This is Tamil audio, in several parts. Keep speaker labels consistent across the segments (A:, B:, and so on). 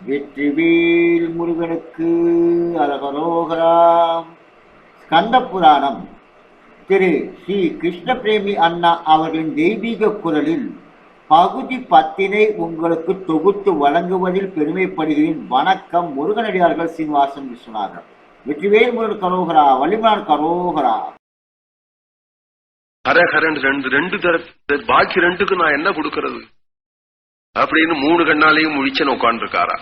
A: வெற்றிவேல் முருகனுக்கு அரகரோகராம் ஸ்கந்த புராணம் திரு. ஸ்ரீ கிருஷ்ணபிரேமி அண்ணா அவர்களின் தெய்வீக குரலில் பகுதி பத்தினை உங்களுக்கு தொகுத்து வழங்குவதில் பெருமைப்படுகிறேன். வணக்கம் முருகனடியார்கள் சீனிவாசன் விஸ்வநாதன் வெற்றிவேல் முருகன் கரோகரா வலிமான் கரோகரா.
B: ஹரஹரன் ரெண்டு ரெண்டு தர பாக்கி ரெண்டுக்கு நான் என்ன கொடுக்கறது? அப்படின்னு மூணு கண்ணாலையும் முழிச்சன் உட்காந்துருக்காரா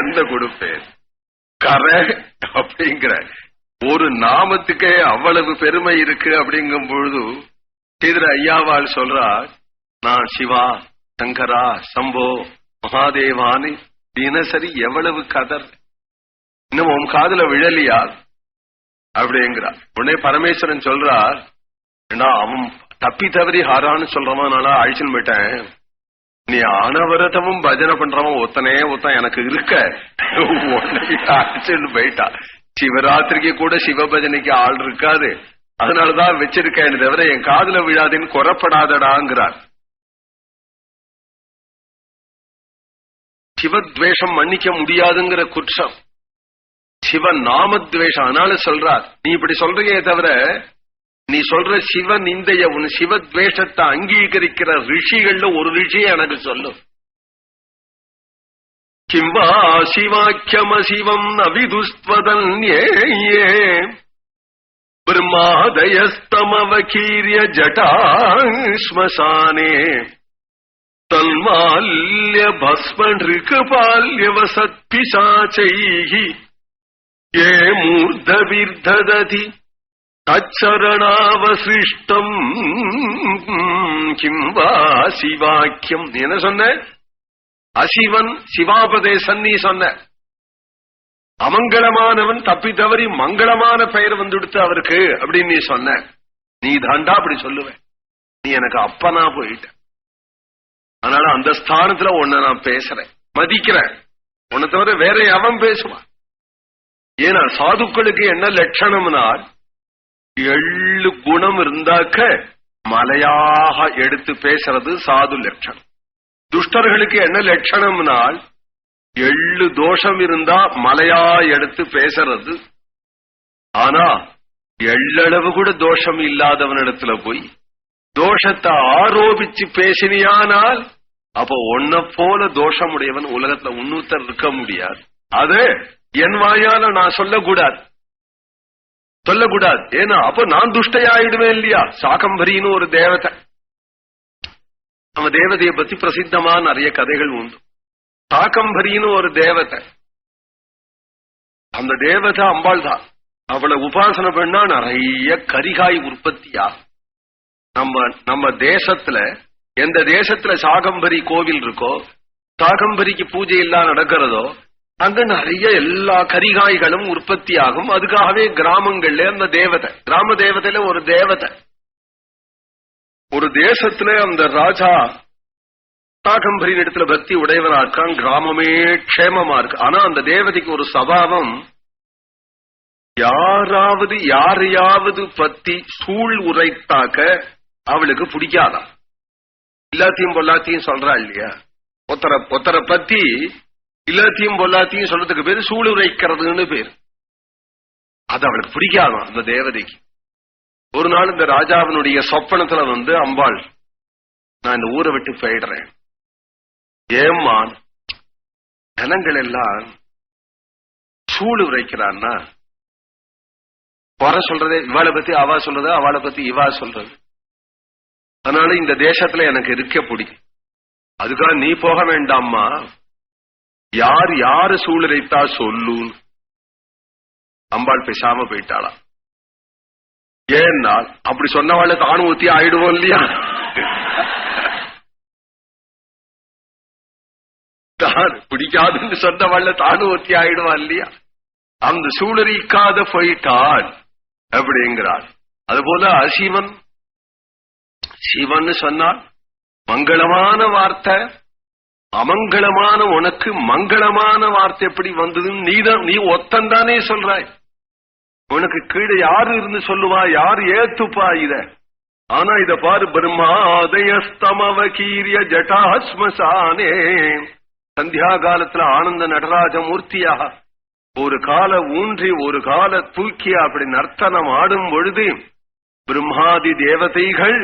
B: எந்த கொடுப்பேன் கரை அப்படிங்கிற ஒரு நாமத்துக்கே அவ்வளவு பெருமை இருக்கு அப்படிங்கும் பொழுது சீதர ஐயாவாள் சொல்றா நான் சிவா சங்கரா சம்போ மகாதேவான்னு தினசரி எவ்வளவு கதர்? இன்னும் உன் காதுல விழலியா? அப்படிங்கிறார் உடனே பரமேஸ்வரன் சொல்றார் ஏண்டா அவன் தப்பி தவறி ஹாரான்னு சொல்றவன் நான் அழிச்சுன்னு போயிட்டேன். நீ அனவரதமும் பஜனை பண்றவன் ஒத்தனே ஒத்தன் எனக்கு இருக்க. உன்னை போயிட்டா. சிவராத்திரிக்கு கூட சிவபஜனைக்கு ஆள் இருக்காது. அதனாலதான் வச்சிருக்கேன் தவிர என் காதுல விழாதுன்னு குறப்படாதடாங்கிறார் சிவத்வேஷம் மன்னிக்க முடியாதுங்கிற குற்றம். சிவ நாமத்வேஷம் அதனால சொல்றார். நீ இப்படி சொல்றீங்க தவிர நீ சொல்ற சிவ நிந்தைய உன் சிவத்வேஷத்தை அங்கீகரிக்கிற ரிஷிகள்ல ஒரு ரிஷியை எனக்கு சொல்லு. கிம்பா சிவாக்கியம சிவம் அவிதுஸ்வதன்யே பிரம்மாதயஸ்தமவகீரிய ஜட்டா ஸ்மசானே தன்மால்ய பஸ்ம நிருகபால்யவசத்பிசாச்சைः ये அச்சரணாவசிஷ்டம் கிம் வா சிவாக்கியம். என்ன சொன்ன? அசிவன் சிவாபதேசன் நீ சொன்ன. அமங்கலமானவன் தப்பி தவறி மங்களமான பெயர் வந்துடுத்து அவருக்கு அப்படின்னு நீ சொன்ன. நீ தாண்டா அப்படி சொல்லுவ. நீ எனக்கு அப்பனா போயிட்ட. அதனால அந்த ஸ்தானத்துல உன்னை நான் பேசுறேன். மதிக்கிறேன் உன்னை தவிர வேற எவன் பேசுவான் ஏன்னா சாதுக்களுக்கு என்ன லட்சணம்னால் எள்ளு குணம் இருந்தாக்க மலையாக எடுத்து பேசுறது சாது லட்சணம். துஷ்டர்களுக்கு என்ன லட்சணம்னால் எள்ளு தோஷம் இருந்தா மலையா எடுத்து பேசுறது. ஆனா எள்ளளவு கூட தோஷம் இல்லாதவனிடத்துல போய் தோஷத்தை ஆரோபிச்சு பேசினியானால் அப்ப உன்ன போல தோஷமுடையவன் உலகத்துல உன்னூத்தர் இருக்க முடியாது. அது என் வாயால நான் சொல்லக்கூடாது. சொல்லக்கூடாது ஏன்னா அப்ப நான் துஷ்டையாயிடுவேன் இல்லையா? சாகம்பரின்னு ஒரு தேவதை. நம்ம தேவதையை பத்தி பிரசித்தமா நிறைய கதைகள் உண்டு. சாகம்பரின்னு ஒரு தேவதை. அந்த தேவதை அம்பாள் தான் அவளை உபாசனை பண்ணா நிறைய கரிகாய் உற்பத்தியா? நம்ம நம்ம தேசத்துல எந்த தேசத்துல சாகம்பரி கோவில் இருக்கோ சாகம்பரிக்கு பூஜை எல்லாம் நடக்கிறதோ அங்க நிறைய எல்லா கரிகாய்களும் உற்பத்தி ஆகும் அதுக்காகவே கிராமங்கள்ல அந்த தேவதை கிராம தேவதையில ஒரு தேவதை. ஒரு தேசத்துல அந்த ராஜா சாகம்பரின் இடத்துல பக்தி உடையவரா இருக்கான். கிராமமே க்ஷேமமா இருக்கு. ஆனா அந்த தேவதைக்கு ஒரு சபாவம் யாராவது யாரையாவது பத்தி சூழ் உரைத்தாக்க அவளுக்கு பிடிக்காதான் எல்லாத்தையும் பொல்லாத்தையும் சொல்றா இல்லையா? ஒத்தரை ஒத்தரை பத்தி எல்லாத்தையும் பொல்லாத்தையும் சொல்றதுக்கு பேரு சூளுரைக்கிறதுன்னு பேரு. அது அவளுக்கு பிடிக்காதான் அந்த தேவதைக்கு. ஒரு நாள் இந்த ராஜாவினுடைய சொப்பனத்துல வந்து அம்பாள் நான் இந்த ஊரை விட்டு போயிடுறேன். ஏம்மா ஜனங்கள் எல்லாம் சூடு உரைக்கிறான்னா குறை சொல்றதே இவாளை பத்தி அவா சொல்றது அவளை பத்தி இவா சொல்றது? அதனால இந்த தேசத்துல எனக்கு இருக்க பிடிக்கும். அதுக்காக நீ போக வேண்டாம்மா. யார் யாரு சூளுரைத்தா சொல்லு அம்பாள் பேசாம போயிட்டாளா? ஏன்னா அப்படி சொன்னவாழ தானும் ஊத்தி ஆயிடுவோம் இல்லையா? தான் பிடிக்காதுன்னு சொன்னவாழ தானும் ஊத்தி ஆயிடுவான் இல்லையா? அந்த சூழறிக்காத போயிட்டாள். அப்படிங்கிறாள். அதுபோல சிவன் சிவன் சொன்னால் மங்களமான வார்த்தை. அமங்கலமான உனக்கு மங்களமான வார்த்தை எப்படி வந்ததுன்னு நீதான் நீ ஒத்தந்தானே சொல்றாய். உனக்கு கீழே யாரு இருந்து சொல்லுவா? யாரு ஏத்துப்பா இத? ஆனா இத பாரு பிரம்மாதயஸ்தமவ கீரிய ஜட்டாஸ்மசானே. சந்தியா காலத்துல ஆனந்த நடராஜ மூர்த்தியாக ஒரு கால ஊன்றி ஒரு கால தூக்கி அப்படி நர்த்தனம் ஆடும் பொழுது பிரம்மாதி தேவதைகள்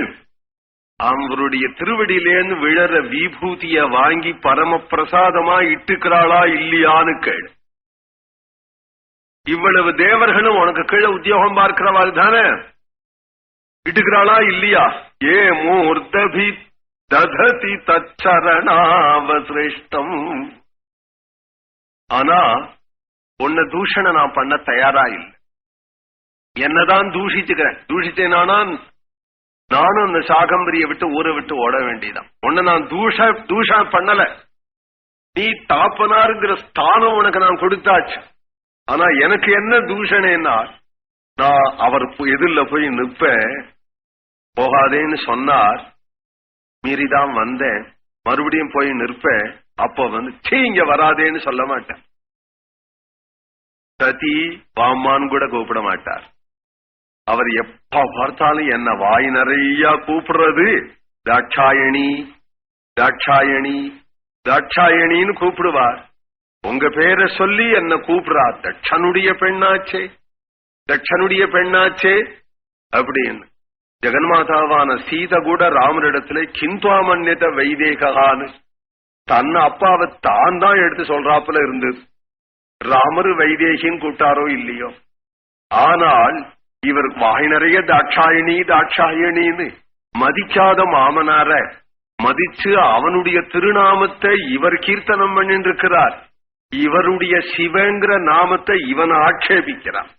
B: அவருடைய திருவடியிலேருந்து விழற விபூதிய வாங்கி பரம பிரசாதமா இட்டுக்கிறாளா இல்லையான்னு கேள். இவ்வளவு தேவர்களும் உனக்கு கீழே உத்தியோகம் பார்க்கிறவாள் தானே? இட்டுக்கிறாளா இல்லையா? ஏ மூர்த்தபி தததி தச்சரணாவசிரேஷ்டம். ஆனா உன்னை தூஷண நான் பண்ண தயாரா இல்லை. என்னதான் தூஷிச்சுக்கிறேன். தூஷிச்சேனானா நானும் அந்த சாகம்பரிய விட்டு ஊரை விட்டு ஓட வேண்டியதான் உன்னை நான் தூஷ தூஷம் பண்ணல. நீ தாப்பனாருங்கிற ஸ்தானம் உனக்கு நான் கொடுத்தாச்சு. ஆனா எனக்கு என்ன தூஷணேன்னா நான் அவர் எதிரில் போய் நிற்பேன். போகாதேன்னு சொன்னார். மீறிதான் வந்தேன். மறுபடியும் போய் நிற்பேன். அப்ப வந்து சீ இங்க வராதேன்னு சொல்ல மாட்டேன். சதி பாமான்னு கூட கூப்பிட மாட்டார். அவர் எப்ப பார்த்தாலும் என்ன வாய் நிறைய கூப்பிடுறது? தாட்சாயணி தாட்சாயணி தாட்சாயணின்னு கூப்பிடுவார். உங்க பேரை சொல்லி என்ன கூப்பிடுறா தட்சனுடைய பெண்ணாச்சே தட்சனுடைய பெண்ணாச்சே அப்படின்னு. ஜெகன்மாதாவான சீத கூட ராமரிடத்துல கிந்துவாமன்யத வைதேகான்னு தன் அப்பாவை தான் தான் எடுத்து சொல்றாப்புல இருந்தது ராமர் வைதேகின்னு கூட்டாரோ இல்லையோ? ஆனால் இவர் வாய் நிறைய தாட்சாயணி தாட்சாயணின்னு மதிக்காத மாமனார மதிச்சு அவனுடைய திருநாமத்தை இவர் கீர்த்தனம் பண்ணிட்டு இருக்கிறார் இவருடைய சிவங்கிற நாமத்தை இவன் ஆட்சேபிக்கிறான்.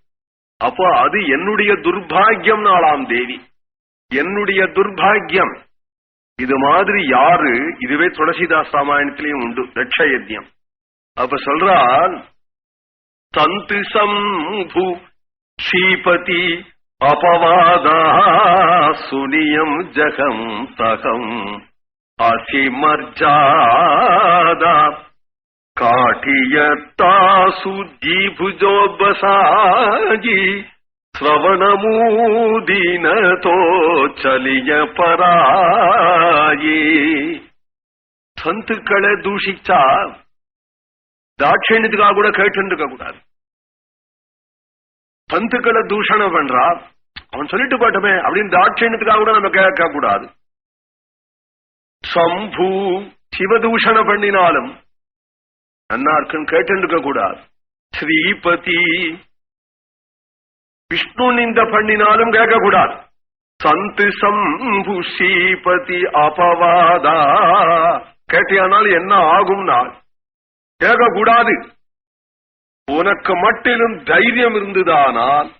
B: அப்போ அது என்னுடைய துர்பாகியம் நாளாம் தேவி. என்னுடைய துர்பாகியம். இது மாதிரி யாரு? இதுவே துளசிதாஸ் ராமாயணத்திலையும் உண்டு தட்சயஜம் அப்ப சொல்றான் தந்து சம்பு క్షీపతి అపవాదా సునియం జగం తగం అసిమర్జాద కాఠియత్తాసు జీభుజోబసాగి శ్రవణమూదీనతో చలియ పరాయి సంతుక్களை தூஷிச்சா தாட்சியத்துக்காக கூட கேட்டு இருக்க கூடாது சந்துக்களை தூஷணம் பண்றா அவன் சொல்லிட்டு போட்டமே அப்படின்னு தாட்சியத்துக்காக கூட நம்ம கேட்க கூடாது. சம்பு சிவதூஷணம் பண்ணினாலும் நன்னார்க்குன்னு கேட்டுருக்க கூடாது. ஸ்ரீபதி விஷ்ணு நிந்த பண்ணினாலும் கேட்கக்கூடாது சந்து சம்பு ஸ்ரீபதி அபவாதா. கேட்டியானால் என்ன ஆகும்னா கேட்கக்கூடாது உனக்கு மட்டிலும் தைரியம் இருந்ததானால்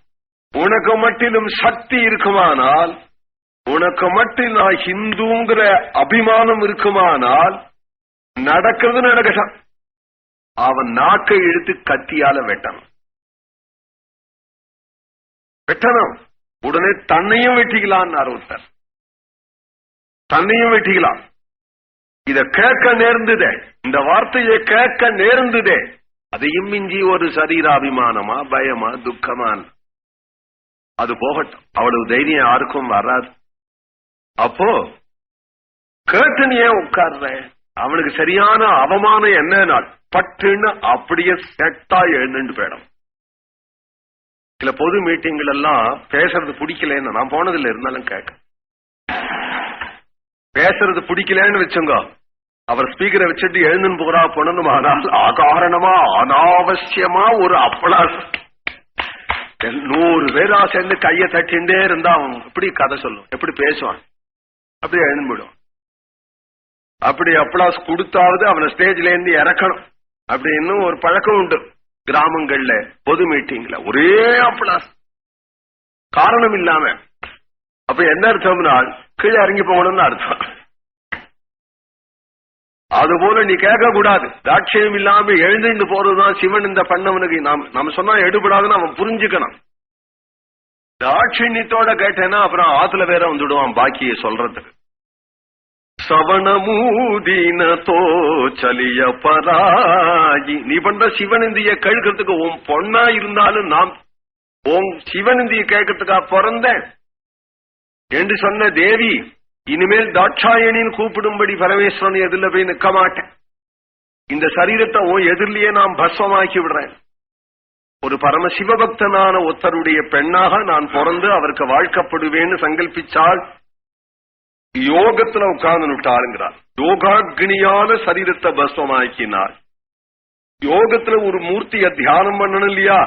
B: உனக்கு மட்டிலும் சக்தி இருக்குமானால் உனக்கு மட்டும் நான் ஹிந்துங்கிற அபிமானம் இருக்குமானால் நடக்கிறது நடக்கட்டும். அவன் நாக்கை இழுத்து கத்தியால வெட்டணும். வெட்டணும். உடனே தன்னையும் வெட்டிக்கலான்னு ஒருத்தர். தன்னையும் வெட்டிக்கலாம். இத கேட்க நேர்ந்ததே. இந்த வார்த்தையை கேட்க நேர்ந்ததே. அதையும் மிஞ்சி ஒரு சரீராபிமானமா பயமா துக்கமா? அது போகட்டும். அவ்வளவு தைரியம் யாருக்கும் வராது. அப்போ கேட்டு ஏன் உட்கார்ற அவனுக்கு சரியான அவமானம் என்ன பட்டுன்னு அப்படியே செட்டா எழுந்துட்டு போயிடும். சில பொது மீட்டிங்கள் எல்லாம் பேசுறது பிடிக்கலன்னு நான் போனதுல இருந்தாலும் கேட்க. பேசுறது பிடிக்கலன்னு வச்சுங்க. அவர் ஸ்பீக்கரை வச்சுட்டு எழுந்துன்னு போறா போனதும் ஆனால் அகாரணமா அனாவசியமா ஒரு அப்பளாஸ் நூறு பேரா சேர்ந்து கையை தட்டிண்டே இருந்தா அவன் எப்படி கதை சொல்லும்? எப்படி பேசுவான்? அப்படி எழுந்து போயிடும். அப்படி அப்ளாஸ் கொடுத்தாவது அவனை ஸ்டேஜ்ல இருந்து இறக்கணும். அப்படின்னு ஒரு பழக்கம் உண்டு. கிராமங்கள்ல பொது மீட்டிங்ல ஒரே அப்பளாஸ் காரணம் இல்லாம. அப்ப என்ன அர்த்தம்னா கீழே இறங்கி போகணும்னு அர்த்தம். அதுபோல நீ கேட்க கூடாது தாட்சியம் இல்லாம எழுந்துட்டு போறதுதான் சிவன் இந்த பண்ணவனுக்கு. நாம் நம்ம சொன்னா எடுபடாதுன்னு அவன் புரிஞ்சுக்கணும். தாட்சியத்தோட கேட்டேன்னா அப்புறம் ஆத்துல வேற வந்துடுவான் பாக்கிய சொல்றதுக்கு. சவணமூதீனதோ சலிய பராயி. நீ பண்ற சிவனந்திய கேட்கறதுக்கு உன் பொண்ணா இருந்தாலும் நாம் உன் சிவனந்திய கேட்கறதுக்கா பிறந்தேன். என்று சொன்ன தேவி இனிமேல் தாட்சாயணின்னு கூப்பிடும்படி பரமேஸ்வரன் எதுல போய் நிக்க மாட்டேன். இந்த சரீரத்தை ஓ எதிரிலேயே நான் பஸ்வமாக்கி விடுறேன். ஒரு பரம சிவபக்தனான ஒருத்தருடைய பெண்ணாக நான் பிறந்து அவருக்கு வாழ்க்கப்படுவேன்னு சங்கல்பிச்சால் யோகத்துல உட்கார்ந்து விட்டாருங்கிறார் யோகாக்னியால சரீரத்தை பஸ்வமாக்கினார். யோகத்துல ஒரு மூர்த்திய தியானம் பண்ணணும் இல்லையா?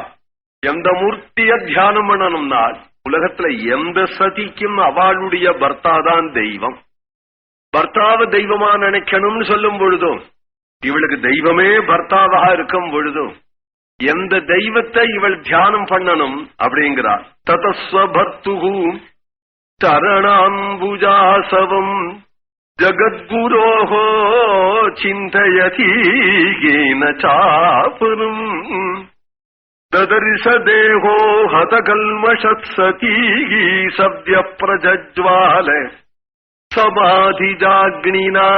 B: எந்த மூர்த்திய தியானம் பண்ணணும்னால் உலகத்துல எந்த சதிக்கும் அவளுடைய பர்த்தாதான் தெய்வம். பர்த்தாவை தெய்வமா நினைக்கணும்னு சொல்லும் பொழுதும் இவளுக்கு தெய்வமே பர்த்தாவாக இருக்கும் பொழுதும் எந்த தெய்வத்தை இவள் தியானம் பண்ணணும் அப்படிங்கிறார். ததஸ்வபர்த்துகு தரணாம்புஜாசவம் ஜகத்குரோஹோ சிந்தயதீகேன சாபனும் ததரிச தேகோ ஹதகல்மஷத்சதீகி சவ்ய பிரஜஜ்வால சமாதிஜாக்னினா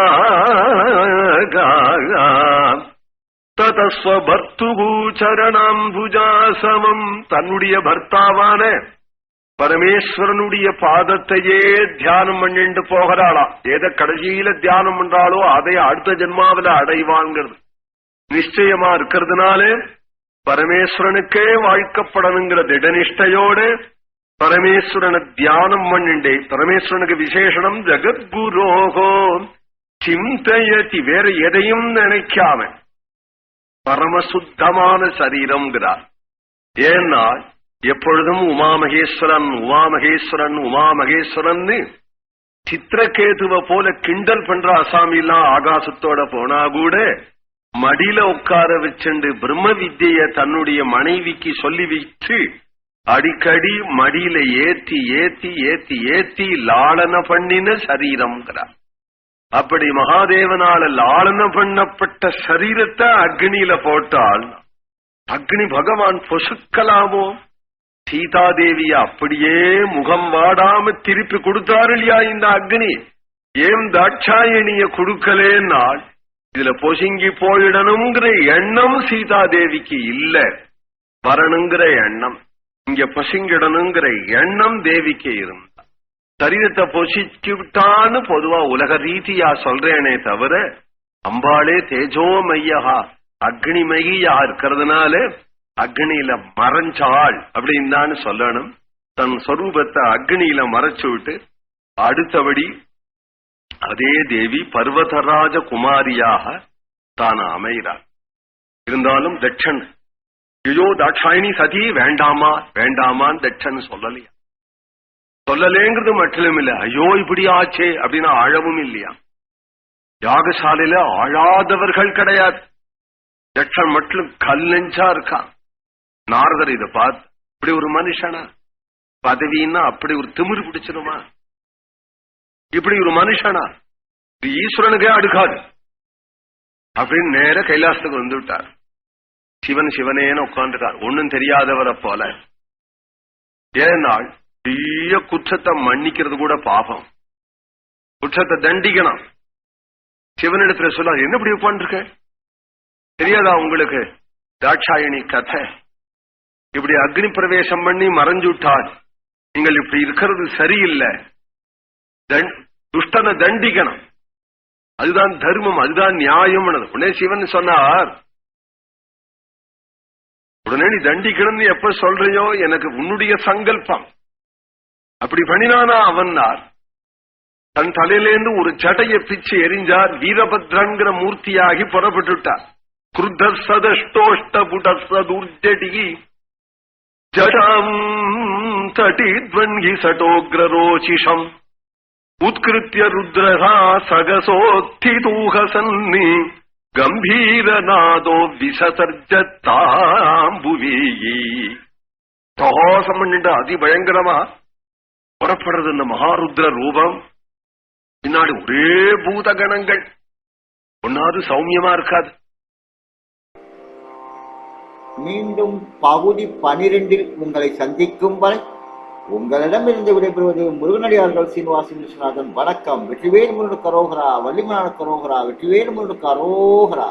B: ததஸ்வபர்த்துகு சரணாம்புஜாசமம் தன்னுடைய பர்த்தாவான பரமேஸ்வரனுடைய பாதத்தையே தியானம் பண்ணிட்டு போகிறாளா? எதை கடைசியில தியானம் பண்றாளோ அதை அடுத்த ஜென்மாவில அடைவாங்கிறது நிச்சயமா இருக்கிறதுனால പരമേശ്വരനുക്കേ വാഴ്ക്കപ്പെടണമെങ്കിൽ ദൃഢനിഷ്ഠയോടെ പരമേശ്വരന് ധ്യാനം മണ്ണിന്റെ പരമേശ്വരനുക്ക് വിശേഷണം ജഗദ്ഗുരോഹോ ചിന്തയറ്റി വേറെ എതയും നനയ്ക്കാമൻ. പരമശുദ്ധമാണ് ശരീരം ഗ്രാ എന്നാൽ എപ്പോഴും ഉമാമഹേശ്വരൻ ഉമാമഹേശ്വരൻ ഉമാമഹേശ്വരന് ചിത്രകേതുവ പോലെ കിണ്ടൽ പണ്ട അസാമില്ല ആകാശത്തോടെ പോണാകൂടെ மடியில உட்கார வச்சுண்டு பிரம்ம வித்திய தன்னுடைய மனைவிக்கு சொல்லி வச்சு அடிக்கடி மடியில ஏத்தி ஏத்தி ஏத்தி ஏத்தி லாளன பண்ணின சரீரம்ங்கிறார். அப்படி மகாதேவனால லாளன பண்ணப்பட்ட சரீரத்தை அக்னியில போட்டால் அக்னி பகவான் பொசுக்கலாமோ? சீதாதேவிய அப்படியே முகம் வாடாம திருப்பி கொடுத்தாரு இல்லையா இந்த அக்னி? ஏன் தாட்சாயணிய கொடுக்கலேன்னால் இதுல பொசுங்கி போயிடணுங்கிற எண்ணம் சீதாதேவிக்கு இல்ல. வரணுங்கிற எண்ணம். இங்க பொசுங்கிடணுங்கிற எண்ணம் தேவிக்கு இருந்தா. சரீரத்தை பொசிச்சு விட்டான்னு பொதுவா உலக ரீதியா சொல்றேனே தவிர அம்பாளே தேஜோமையா அக்னிமகியா இருக்கிறதுனால அக்னியில மறைஞ்சாள் அப்படின்னு தான் சொல்லணும். தன் சொரூபத்தை அக்னியில மறைச்சு விட்டு அடுத்தபடி அதே தேவி பர்வதராஜ குமாரியாக தான் அமைகிறார் இருந்தாலும் தட்சன் ஐயோ தாட்சாயணி சதி வேண்டாமா? வேண்டாமான்னு தட்சன் சொல்லலையா? சொல்லலேங்கிறது மட்டும் இல்ல. ஐயோ இப்படி ஆச்சே அப்படின்னு ஆழவும் இல்லையா? யாகசாலையில ஆழாதவர்கள் கிடையாது. தட்சன் மட்டும் கல் நெஞ்சா இருக்கான் நாரதர் இதை பார்த்து இப்படி ஒரு மனுஷனா? பதவின்னா அப்படி ஒரு திமிர் பிடிச்சிருமா? இப்படி ஒரு மனுஷனா? இது ஈஸ்வரனுக்கே அடுக்காது. அப்படின்னு நேர கைலாசத்துக்கு வந்து விட்டார். சிவன் சிவனேன்னு உட்காந்துட்டார் ஒன்னும் தெரியாதவரை போல. ஏனால் பெரிய குற்றத்தை மன்னிக்கிறது கூட பாபம். குற்றத்தை தண்டிக்கணும். சிவனிடத்துல சொல்ல என்ன இப்படி உட்காந்துருக்க தெரியாதா உங்களுக்கு? தாட்சாயணி கதை. இப்படி அக்னி பிரவேசம் பண்ணி மறைஞ்சு விட்டால் நீங்கள் இப்படி இருக்கிறது சரியில்லை. துஷ்டனை தண்டிக்கணும். அதுதான் தர்மம் அதுதான் நியாயம் உடனே சிவன் சொன்னார் உடனே நீ தண்டிக்கணும்னு எப்ப சொல்றியோ எனக்கு உன்னுடைய சங்கல்பம். அப்படி பண்ணினானா அவன்னார். தன் தலையிலேருந்து ஒரு சட்டையை பிச்சு எரிஞ்சார். வீரபத்ரங்கிற மூர்த்தியாகி புறப்பட்டுட்டார் குருத்த சதஷ்டோஷ்ட புட சதுர்ஜடி ஜடாம் தட்டித்வன்கி சட்டோக்ரோச்சிஷம் உத்கிருத்திய ருத்ரஹா சகசோத்திதூகசன்னி கம்பீரநாதோ விசசர்ஜ விசசர்ஜத்தாம்புவி பிரகாசம் பண்ணிட்டு அதிபயங்கரமா புறப்படுறது இந்த மகாருத்ர ரூபம். பின்னாடி ஒரே பூதகணங்கள். ஒன்னாவது சௌமியமா இருக்காது.
A: மீண்டும் பகுதி பனிரெண்டில் உங்களை சந்திக்கும் வரை உங்களிடமிருந்து விடைபெறுவது முருகனடியார்கள் சீனிவாசி விஸ்வநாதன். வணக்கம். வெற்றிவேல் முருகனுக்கு அரோகரா வள்ளிமலான அரோகரா வெற்றிவேல் முருகனுக்கு அரோகரா